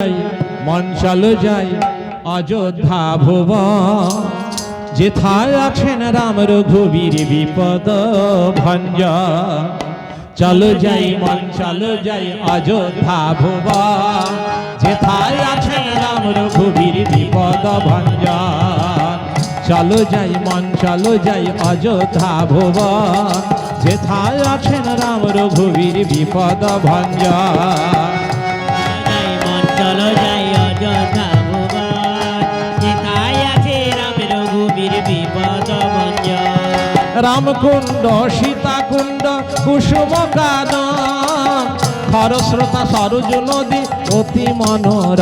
যাই মন চলো যাই, অযোধ্যা ভুব যেথায় আছেন রাম রঘুবীর বিপদ ভঞ্জ চলো যাই মন চলো যাই, অযোধ্যা ভুব যেথায় আছেন রাম রঘুবীর বিপদ ভঞ্জ চলো যাই মন চলো যাই, অযোধ্যা ভুব যেথায় আছেন রাম রঘুবীর বিপদ ভঞ্জ চলো যাই অযোধ্যা রামকুণ্ড, সীতাকুণ্ড কুসুম কানন খরস্রোতা, সরোজ নদী অতি মনোর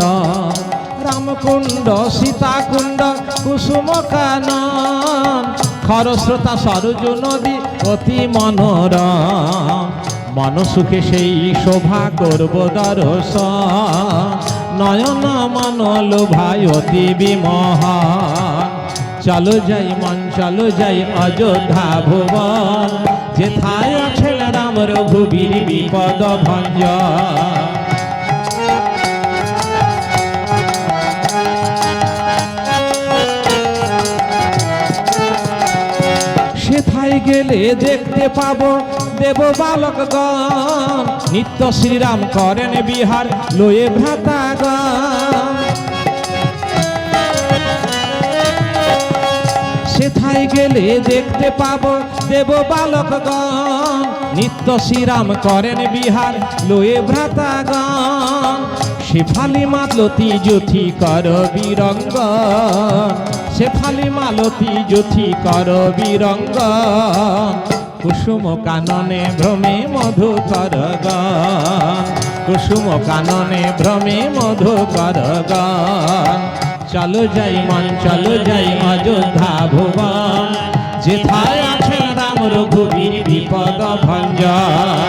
রামকুণ্ড, সীতাকুণ্ড কুসুম কানন খরস্রোতা, সরোজ নদী অতি মনোর মন সুখে সেই শোভা করব দর্শন। নয়ন মনল ভাই, অতি বিমহান। চলো যাই মন, চলো যাই অযোধ্যা ভুবন। যেথায় আছেন রাম রঘুবীর বিপদ ভঞ্জ গেলে দেখতে পাবো দেব বালক বালকগণ নিত্য শ্রীরাম করেন বিহার, লয়ে ভ্রাতাগণ সেথায় গেলে দেখতে পাবো দেব বালক বালকগণ নিত্য শ্রীরাম করেন বিহার, লয়ে ভ্রাতাগণ শেফালি মালতী জ্যোতি কর বিরঙ্গ শেফালি মালতী জ্যোতি কর বিরঙ্গ কুসুম কাননে ভ্রমে মধু কর কুসুম কাননে ভ্রমে মধু কর চলো যাই মন, চলো যাই অযোধ্যা ভুবন, যেথায় আছেন রাম রঘুবীর বিপদ ভঞ্জন।